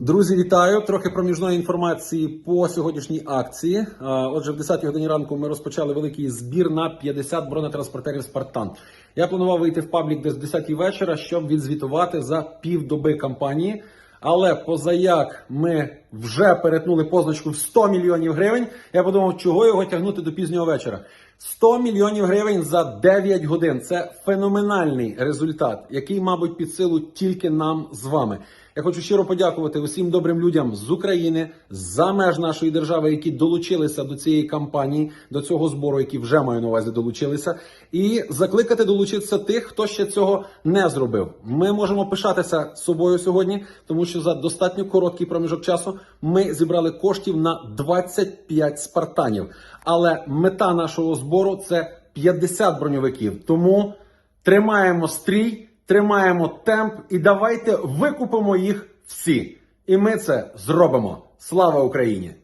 Друзі, вітаю! Трохи проміжної інформації по сьогоднішній акції. Отже, в 10 годині ранку ми розпочали великий збір на 50 бронетранспортерів Спартан. Я планував вийти в паблік десь в 10 вечора, щоб відзвітувати за півдоби кампанії. Але позаяк ми вже перетнули позначку в 100 мільйонів гривень. Я подумав, чого його тягнути до пізнього вечора. 100 мільйонів гривень за 9 годин. Це феноменальний результат, який, мабуть, під силу тільки нам з вами. Я хочу щиро подякувати усім добрим людям з України за меж нашої держави, які долучилися до цієї кампанії, до цього збору, які вже маю на увазі долучилися, і закликати долучитися тих, хто ще цього не зробив. Ми можемо пишатися собою сьогодні, тому що за достатньо короткий проміжок часу ми зібрали коштів на 25 спартанів. Але мета нашого збору це 50 броньовиків. Тому тримаємо стрій. Тримаємо темп і давайте викупимо їх всі. І ми це зробимо. Слава Україні!